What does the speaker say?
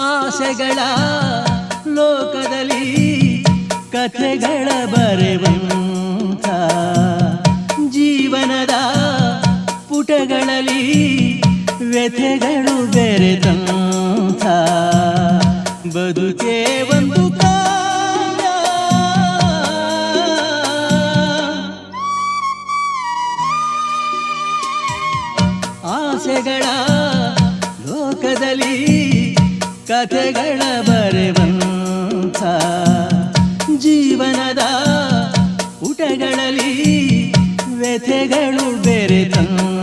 ಆಸೆಗಳ ಲೋಕದಲ್ಲಿ ಕಥೆಗಳ ಬರೆವಂತ ಜೀವನದ ಪುಟಗಳಲ್ಲಿ ವ್ಯಥೆಗಳು ಬೆರೆತಂತ ಬದುಕೇ ಒಂದು ಆಸೆಗಳ ಕಥೆಗಳ ಬರೆವಂಥ ಜೀವನದ ಪುಟಗಳಲ್ಲಿ ವ್ಯಥೆಗಳು ಬೆರೆತಂತ